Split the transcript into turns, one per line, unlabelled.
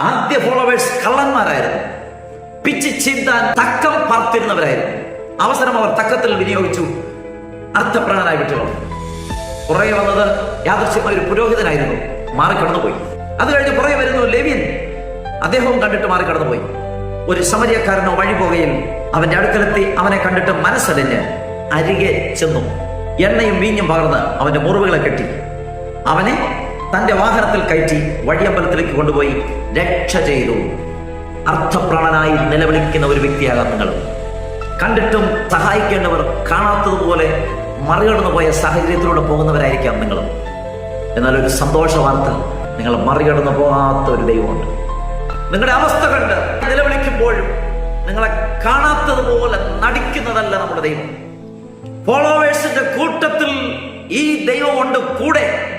ആദ്യ followers കള്ളന്മാരായിരുന്നു. Pitch ചിന്താൻ തക്കം പാർത്തിരുന്നവരായിരുന്നു. അവസരം അവർ തക്കത്തിൽ വിനിയോഗിച്ചു. അർത്ഥപ്രാണനായി വിട്ടു പുറകെ വന്നത് യാദൃശ്യമായ ഒരു പുരോഹിതനായിരുന്നു. മാറിക്കടന്നുപോയി. അത് കഴിഞ്ഞ് പുറകെ വരുന്നു ലെവിയൻ. അദ്ദേഹവും കണ്ടിട്ട് മാറിക്കടന്നുപോയി. ഒരു സമരിയക്കാരനോ വഴി പോകയിൽ അവന്റെ അടുക്കലെത്തി അവനെ കണ്ടിട്ട് മനസ്സലിഞ്ഞ് അരികെ ചെന്നു. എണ്ണയും വീഞ്ഞും പകർന്ന് അവന്റെ മുറിവുകളെ കെട്ടി. അവനെ തന്റെ വാഹനത്തിൽ കയറ്റി വഴിയമ്പലത്തിലേക്ക് കൊണ്ടുപോയി രക്ഷ ചെയ്തു. അർത്ഥപ്രാണനായി നിലവിളിക്കുന്ന ഒരു വ്യക്തിയാകാം നിങ്ങൾ. കണ്ടിട്ടും സഹായിക്കേണ്ടവർ കാണാത്തതുപോലെ മറികടന്നു പോയ സാഹചര്യത്തിലൂടെ പോകുന്നവരായിരിക്കാം നിങ്ങൾ. എന്നാൽ ഒരു സന്തോഷ വാർത്ത നിങ്ങൾ മറികടന്നു പോകാത്ത ഒരു ദൈവമുണ്ട്. നിങ്ങളുടെ അവസ്ഥ കണ്ട് നിലവിളിക്കുമ്പോഴും നിങ്ങളെ കാണാത്തതുപോലെ നടിക്കുന്നതല്ല നമ്മുടെ ദൈവം. ഫോളോവേഴ്സിന്റെ കൂട്ടത്തിൽ ഈ ദൈവമുണ്ട് കൂടെ.